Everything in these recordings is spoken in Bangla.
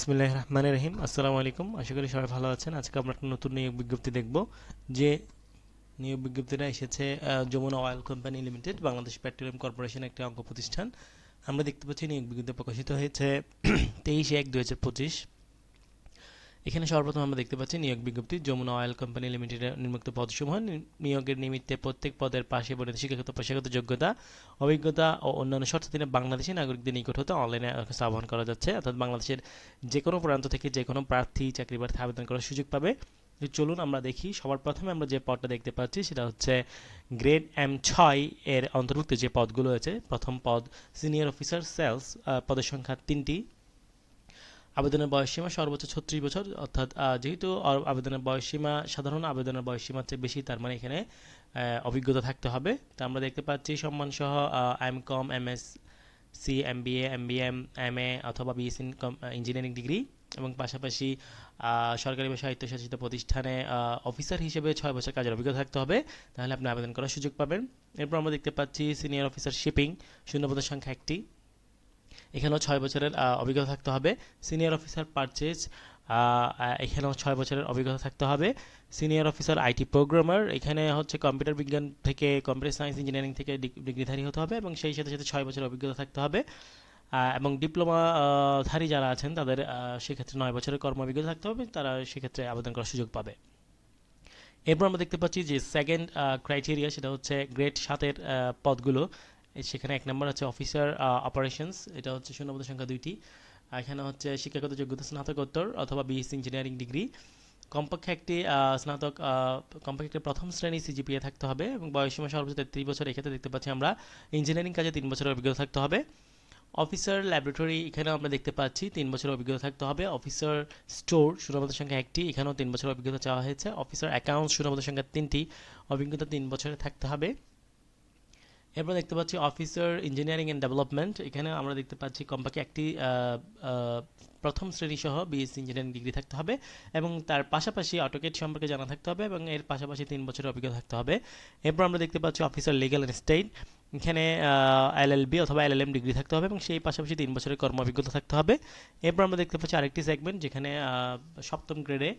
বিসমিল্লাহ রহমান রহিম। আসসালামু আলাইকুম। আশা করি সবাই ভালো আছেন। আজকে আমরা একটা নতুন নিয়োগ বিজ্ঞপ্তি দেখব, যে নিয়োগ বিজ্ঞপ্তিটা এসেছে Jamuna oil company limited, Bangladesh petroleum corporation একটি অঙ্গ প্রতিষ্ঠান। আমরা দেখতে পাচ্ছি নিয়োগ বিজ্ঞপ্তি প্রকাশিত হয়েছে তেইশে এক দু হাজার পঁচিশ। এখানে সর্বপ্রথম আমরা দেখতে পাচ্ছি নিয়োগ বিজ্ঞপ্তি, যমুনা অয়েল কোম্পানি লিমিটেডের নিম্নোক্ত পদসমূহ নিয়োগের নিমিত্তে প্রত্যেক পদের পাশে বর্ণিত শিক্ষাগত, পেশাগত যোগ্যতা, অভিজ্ঞতা ও অন্যান্য শর্তাধীনে বাংলাদেশি নাগরিকদের নিকট হতে অনলাইনে আহ্বান করা যাচ্ছে। অর্থাৎ বাংলাদেশের যে কোনো প্রান্ত থেকে যে কোনো প্রার্থী, চাকরি প্রার্থী আবেদন করার সুযোগ পাবে। চলুন আমরা দেখি, সবার প্রথমে আমরা যে পদটা দেখতে পাচ্ছি সেটা হচ্ছে গ্রেড এম ছয় এর অন্তর্ভুক্ত যে পদগুলো আছে প্রথম পদ সিনিয়র অফিসার সেলস পদের সংখ্যা তিনটি। আবেদনের বয়সসীমা সর্বোচ্চ ছত্রিশ বছর, অর্থাৎ যেহেতু আবেদনের বয়সসীমা, সাধারণ আবেদনের বয়সসীমার চেয়ে বেশি, তার মানে এখানে অভিজ্ঞতা থাকতে হবে। তা আমরা দেখতে পাচ্ছি সম্মান সহ M Com M S C M B A M B M M A অথবা বিএসসি ইঞ্জিনিয়ারিং ডিগ্রি এবং পাশাপাশি সরকারি বা স্বায়ত্তশাসিত প্রতিষ্ঠানে অফিসার হিসেবে ছয় বছর কাজের অভিজ্ঞতা থাকতে হবে। তাহলে আপনি আবেদন করার সুযোগ পাবেন। এরপর আমরা দেখতে পাচ্ছি সিনিয়র অফিসার শিপিং শূন্যপদের সংখ্যা একটি। এখানেও ছয় বছরের অভিজ্ঞতা থাকতে হবে। সিনিয়র অফিসার পারচেজ এখানেও ছয় বছরের অভিজ্ঞতা থাকতে হবে। সিনিয়র অফিসার আইটি প্রোগ্রামার এখানে হচ্ছে কম্পিউটার বিজ্ঞান থেকে কম্পিউটার সায়েন্স ইঞ্জিনিয়ারিং থেকে ডিগ- ডিগ্রিধারী হতে হবে এবং সেই সাথে সাথে ছয় বছরের অভিজ্ঞতা থাকতে হবে। এবং ডিপ্লোমা ধারী যারা আছেন তাদের সেক্ষেত্রে নয় বছরের কর্ম অভিজ্ঞতা থাকতে হবে। তারা সেক্ষেত্রে আবেদন করার সুযোগ পাবে। এরপর আমরা দেখতে পাচ্ছি যে সেকেন্ড ক্রাইটেরিয়া সেটা হচ্ছে গ্রেড সাতের পদগুলো। সেখানে এক নম্বর হচ্ছে অফিসার অপারেশনস এটা হচ্ছে শূন্যপদের সংখ্যা দুইটি। এখানে হচ্ছে শিক্ষাগত যোগ্যতা, স্নাতকোত্তর অথবা বিএসসি ইঞ্জিনিয়ারিং ডিগ্রি কমপক্ষে একটি স্নাতক কমপক্ষে একটি প্রথম শ্রেণি সিজিপিএ থাকতে হবে এবং বয়সীমা সর্বোচ্চ তেত্রিশ বছর, এক্ষেত্রে দেখতে পাচ্ছি আমরা ইঞ্জিনিয়ারিং কাজে তিন বছরের অভিজ্ঞতা থাকতে হবে। অফিসার ল্যাবরেটরি এখানেও আমরা দেখতে পাচ্ছি তিন বছরের অভিজ্ঞতা থাকতে হবে। অফিসার স্টোর শূন্যপদের সংখ্যা একটি, এখানেও তিন বছরের অভিজ্ঞতা চাওয়া হয়েছে। অফিসার অ্যাকাউন্ট শূন্যপদের সংখ্যা তিনটি, অভিজ্ঞতা তিন বছরে থাকতে হবে। এরপর দেখতে পাচ্ছি অফিসার ইঞ্জিনিয়ারিং অ্যান্ড ডেভেলপমেন্ট এখানে আমরা দেখতে পাচ্ছি কমপক্ষে একটি প্রথম শ্রেণি সহ বিএসসি ইঞ্জিনিয়ারিং ডিগ্রি থাকতে হবে এবং তার পাশাপাশি অটোকেট সম্পর্কে জানা থাকতে হবে এবং এর পাশাপাশি তিন বছরের অভিজ্ঞতা থাকতে হবে। এরপর আমরা দেখতে পাচ্ছি অফিসার লিগ্যাল স্টেট এখানে এলএলবি অথবা এলএলএম ডিগ্রি থাকতে হবে এবং সেই পাশাপাশি তিন বছরের কর্ম অভিজ্ঞতা থাকতে হবে। এরপর আমরা দেখতে পাচ্ছি আরেকটি সেগমেন্ট যেখানে সপ্তম গ্রেডে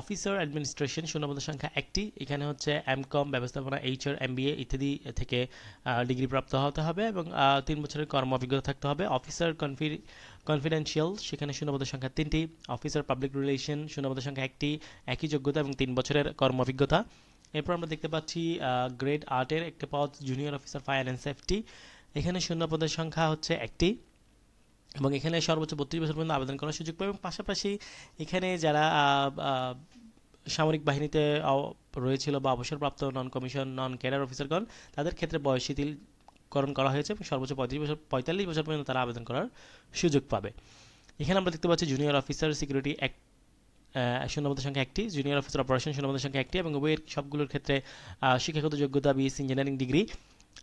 অফিসার অ্যাডমিনিস্ট্রেশন শূন্যপদের সংখ্যা একটি। এখানে হচ্ছে এম কম ব্যবস্থাপনা এইচআর এমবিএ ইত্যাদি থেকে ডিগ্রি প্রাপ্ত হতে হবে এবং তিন বছরের কর্ম অভিজ্ঞতা থাকতে হবে। অফিসার কনফি কনফিডেন্সিয়াল সেখানে শূন্যপদের সংখ্যা তিনটি। অফিসার পাবলিক রিলেশন শূন্যপদের সংখ্যা একটি। একই যোগ্যতা এবং তিন বছরের কর্ম অভিজ্ঞতা। এরপর আমরা দেখতে পাচ্ছি গ্রেড আর্টের একটা পদ junior officer fire and safety এখানে শূন্যপদের সংখ্যা হচ্ছে একটি। এবং এখানে সর্বোচ্চ বত্রিশ বছর পর্যন্ত আবেদন করার সুযোগ পাবে এবং পাশাপাশি এখানে যারা সামরিক বাহিনীতে রয়েছিল বা অবসরপ্রাপ্ত নন কমিশন নন ক্যাডার অফিসারগণ তাদের ক্ষেত্রে বয়স শিথিলকরণ করা হয়েছে এবং সর্বোচ্চ পঁয়ত্রিশ বছর, পঁয়তাল্লিশ বছর পর্যন্ত তারা আবেদন করার সুযোগ পাবে। এখানে আমরা দেখতে পাচ্ছি জুনিয়র অফিসার সিকিউরিটি এক শূন্যপদের সংখ্যা একটি জুনিয়র অফিসার অপারেশন শূন্যপদের সংখ্যা একটি এবং উভয়ের সবগুলোর ক্ষেত্রে শিক্ষাগত যোগ্যতা বিএসসি ইঞ্জিনিয়ারিং ডিগ্রি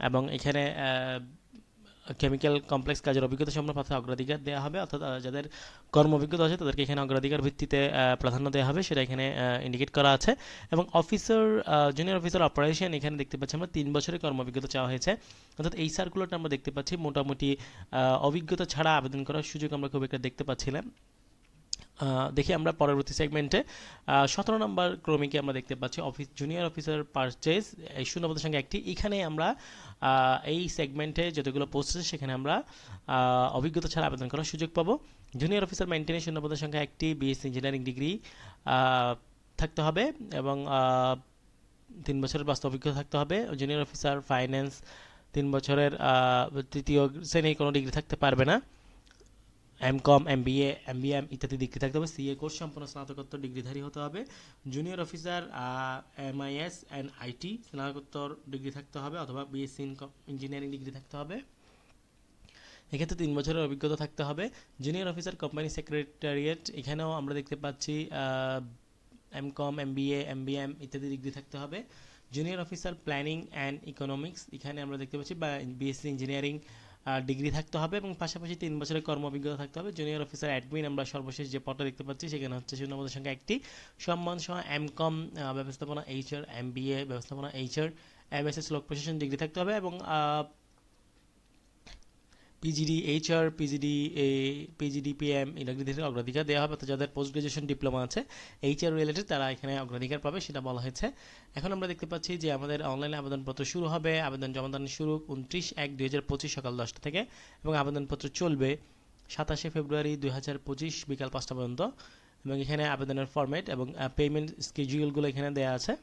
এবং এখানে কেমিক্যাল কমপ্লেক্স কাজের অভিজ্ঞতা সম্পন্ন প্রার্থী অগ্রাধিকার দেওয়া হবে, অর্থাৎ যাদের কর্ম অভিজ্ঞতা আছে, তাদেরকে এখানে অগ্রাধিকার ভিত্তিতে প্রাধান্য দেওয়া হবে, সেটা এখানে ইন্ডিকেট করা আছে। এবং অফিসার জুনিয়র অফিসার অপারেশন এখানে দেখতে পাচ্ছি আমরা তিন বছরের কর্ম অভিজ্ঞতা চাওয়া হয়েছে। অর্থাৎ এই সার্কুলারটা আমরা দেখতে পাচ্ছি, মোটামুটি অভিজ্ঞতা ছাড়া আবেদন করার সুযোগ আমরা খুব একটা দেখতে পাচ্ছিলাম দেখি আমরা পরবর্তী সেগমেন্টে সতেরো নম্বর ক্রমিকে আমরা দেখতে পাচ্ছি অফিস জুনিয়র অফিসার পারচেজ এই শূন্যপদের সঙ্গে একটি। এখানে আমরা এই সেগমেন্টে যতগুলো পোস্ট আছে, সেখানে আমরা অভিজ্ঞতা ছাড়া আবেদন করার সুযোগ পাবো। জুনিয়র অফিসার মেনটেনের শূন্যপদের সংখ্যা একটি বিএসসি ইঞ্জিনিয়ারিং ডিগ্রি থাকতে হবে এবং তিন বছরের বাস্তব অভিজ্ঞতা থাকতে হবে। জুনিয়র অফিসার ফাইন্যান্স তিন বছরের তৃতীয় শ্রেণির কোনো ডিগ্রি থাকতে পারবে না। M Com M B A M B M ইত্যাদি ডিগ্রি থাকতে হবে। সিএ কোর্স সম্পূর্ণ স্নাতকোত্তর ডিগ্রিধারী হতে হবে। Junior officer M I S and IT স্নাতকোত্তর ডিগ্রি থাকতে হবে অথবা বিএসসি ইঞ্জিনিয়ারিং ডিগ্রি থাকতে হবে। এক্ষেত্রে তিন বছরের অভিজ্ঞতা থাকতে হবে। জুনিয়র অফিসার কোম্পানি সেক্রেটারিয়েট এখানেও আমরা দেখতে পাচ্ছি M Com M B A M B M ইত্যাদি ডিগ্রি থাকতে হবে। Junior officer planning and economics এখানে আমরা দেখতে পাচ্ছি, বা বিএসসি ইঞ্জিনিয়ারিং ডিগ্রি থাকতে হবে এবং পাশাপাশি তিন বছরের কর্ম অভিজ্ঞতা থাকতে হবে। জুনিয়র অফিসার অ্যাডমিন আমরা সর্বশেষ যে পদটা দেখতে পাচ্ছি, সেখানে হচ্ছে শূন্যপদের সংখ্যা একটি সম্মান সহ এম কম ব্যবস্থাপনা H R M B A ব্যবস্থাপনা H R M S S লোক প্রশাসন ডিগ্রি থাকতে হবে এবং PGD HR PGD A PGD PM এগুলিদের অগ্রাধিকার দেওয়া হবে। অর্থাৎ যাদের পোস্ট গ্রাজুয়েশন ডিপ্লোমা আছে এইচআর রিলেটেড তারা এখানে অগ্রাধিকার পাবে, সেটা বলা হয়েছে। এখন আমরা দেখতে পাচ্ছি যে আমাদের অনলাইনে আবেদনপত্র শুরু হবে। আবেদন জমাদান শুরু উনত্রিশ এক দুই হাজার পঁচিশ সকাল দশটা থেকে এবং আবেদনপত্র চলবে সাতাশে ফেব্রুয়ারি দুই হাজার পঁচিশ বিকাল পাঁচটা পর্যন্ত এবং এখানে আবেদনের ফরম্যাট এবং পেমেন্ট স্কেজিউলগুলো এখানে দেওয়া আছে।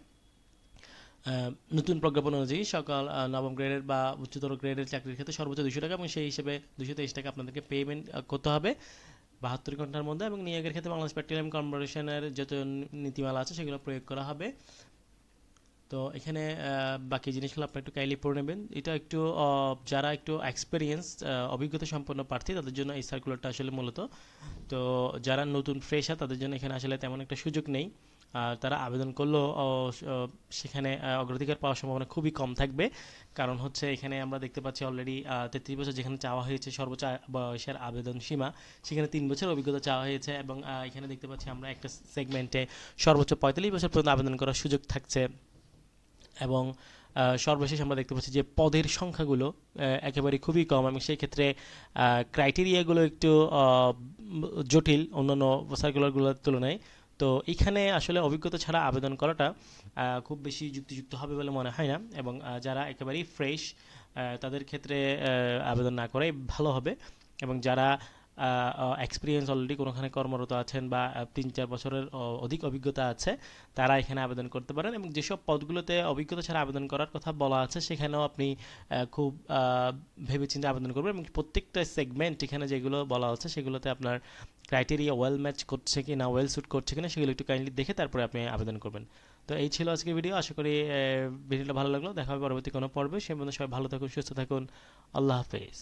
নতুন প্রজ্ঞাপন অনুযায়ী সকাল নবম গ্রেডের বা উচ্চতর গ্রেডের চাকরির ক্ষেত্রে সর্বোচ্চ দুশো টাকা এবং সেই হিসেবে দুশো তেইশ টাকা আপনাদেরকে পেমেন্ট করতে হবে। বাহাত্তর ঘণ্টার মধ্যে এবং নিয়োগের ক্ষেত্রে বাংলাদেশ পেট্রোলিয়াম কর্পোরেশনের যত নীতিমালা আছে সেগুলো প্রয়োগ করা হবে। তো এখানে বাকি জিনিসগুলো আপনি একটু কাইলি পড়ে নেবেন। এটা একটু যারা একটু এক্সপিরিয়েন্স অভিজ্ঞতা সম্পন্ন প্রার্থী, তাদের জন্য এই সার্কুলারটা আসলে মূলত। তো যারা নতুন ফ্রেশার তাদের জন্য এখানে আসলে তেমন একটা সুযোগ নেই। তারা আবেদন করলেও সেখানে অগ্রাধিকার পাওয়ার সম্ভাবনা খুবই কম থাকবে। কারণ হচ্ছে এখানে আমরা দেখতে পাচ্ছি অলরেডি তেত্রিশ বছর যেখানে চাওয়া হয়েছে সর্বোচ্চ বয়সের আবেদন সীমা, সেখানে তিন বছর অভিজ্ঞতা চাওয়া হয়েছে এবং এখানে দেখতে পাচ্ছি আমরা একটা সেগমেন্টে সর্বোচ্চ পঁয়তাল্লিশ বছর পর্যন্ত আবেদন করার সুযোগ থাকছে। এবং সর্বশেষ আমরা দেখতে পাচ্ছি যে পদের সংখ্যাগুলো একেবারে খুবই কম এবং সেই ক্ষেত্রে ক্রাইটেরিয়াগুলো একটু জটিল অন্যান্য সার্কুলারগুলোর তুলনায়। তো এখানে আসলে অভিজ্ঞতা ছাড়া আবেদন করাটা খুব বেশি যুক্তিযুক্ত হবে বলে মনে হয় না এবং যারা একেবারেই ফ্রেশ তাদের ক্ষেত্রে আবেদন না করাই ভালো হবে এবং যারা এক্সপিরিয়েন্স অলরেডি কোনোখানে কর্মরত আছেন বা তিন চার বছরের অধিক অভিজ্ঞতা আছে, তারা এখানে আবেদন করতে পারেন এবং যেসব পদগুলোতে অভিজ্ঞতা ছাড়া আবেদন করার কথা বলা আছে, সেখানেও আপনি খুব ভেবেচিন্তে আবেদন করবেন এবং প্রত্যেকটা সেগমেন্ট এখানে যেগুলো বলা হচ্ছে সেগুলোতে আপনার ক্রাইটেরিয়া ওয়েল ম্যাচ করছে কি না ওয়েল স্যুট করছে কিনা, সেগুলো একটু কাইন্ডলি দেখে তারপরে আপনি আবেদন করবেন। তো এই ছিল আজকের ভিডিও আশা করি ভিডিওটা ভালো লাগল। দেখা হবে পরবর্তী কোনো পর্বে। সে পর্যন্ত সবাই ভালো থাকুন, সুস্থ থাকুন। আল্লাহ হাফেজ।